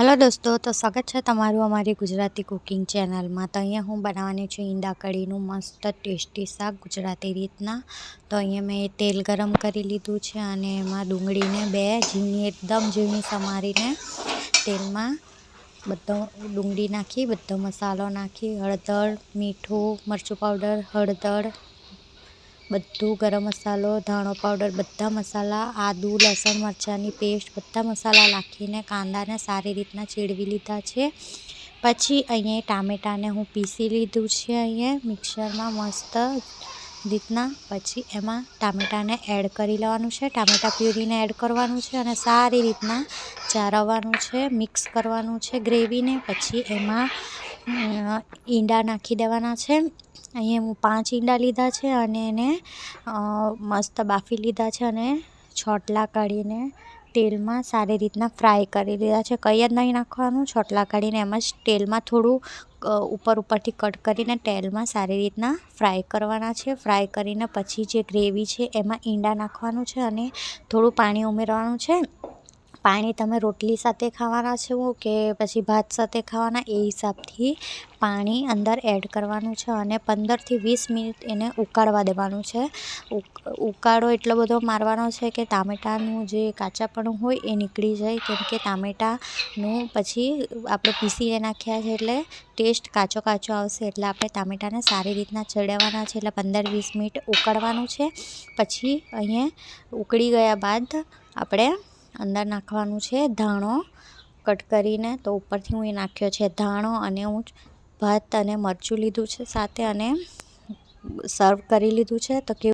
Hello દોસ્તો, તો સ્વાગત છે તમારું અમારી ગુજરાતી કુકિંગ ચેનલમાં. તો અહીંયા હું બનાવવાની છું ઈંડા કઢીનું મસ્ત ટેસ્ટી શાક ગુજરાતી રીતના. તો અહીંયા મેં તેલ ગરમ કરી લીધું છે અને એમાં ડુંગળીને બે ઝીણી, એકદમ ઝીણી સમારીને તેલમાં બધો ડુંગળી નાખી, બધો મસાલો નાખી, હળદર, મીઠું, મરચું પાવડર હળદર બધું ગરમ મસાલો, ધાણો પાવડર બધા મસાલા, આદુ, લસણ, મરચાંની પેસ્ટ બધા મસાલા નાખીને કાંદાને સારી રીતના ચીડવી લીધા છે. પછી અહીંયા ટામેટાને હું પીસી લીધું છે અહીંયા મિક્સરમાં મસ્ત રીતના. પછી એમાં ટામેટાને એડ કરી લેવાનું છે. ટામેટા પ્યુરીને એડ કરવાનું છે અને સારી રીતના ચારવવાનું છે મિક્સ કરવાનું છે ગ્રેવીને પછી એમાં ઈંડા નાખી દેવાના છે. અહીંયા હું પાંચ ઈંડા લીધા છે અને એને મસ્ત બાફી લીધા છે અને છોટલા કાઢીને તેલમાં સારી રીતના ફ્રાય કરી લીધા છે. કંઈ જ નહીં નાખવાનું, છોટલા કાઢીને એમ જ તેલમાં થોડું ઉપર ઉપરથી કટ કરીને તેલમાં સારી રીતના ફ્રાય કરવાના છે. ફ્રાય કરીને પછી જે ગ્રેવી છે એમાં ઈંડા નાખવાનું છે અને થોડું પાણી ઉમેરવાનું છે. પાણી તમે રોટલી સાથે ખાવાના છો કે પછી ભાત સાથે ખાવાના? એ હિસાબથી પાણી અંદર એડ કરવાનું છે અને પંદરથી વીસ મિનિટ એને ઉકાળવા દેવાનું છે. ઉકાળો એટલો બધો મારવાનો છે કે ટામેટાનું જે કાચાપણું હોય એ નીકળી જાય. કેમ કે ટામેટાનું પછી આપણે પીસીને નાખ્યા છે એટલે ટેસ્ટ કાચો કાચો આવશે. એટલે આપણે ટામેટાને સારી રીતના ચડાવવાના છે એટલે પંદર વીસ મિનિટ ઉકાળવાનું છે. પછી અહીંયા ઉકળી ગયા બાદ આપણે અંદર નાખવાનું છે ધાણો કટ કરીને. તો ઉપરથી હું એ નાખ્યો છે ધાણો અને હું ભાત અને મરચું લીધું છે સાથે અને સર્વ કરી લીધું છે. તો કેવું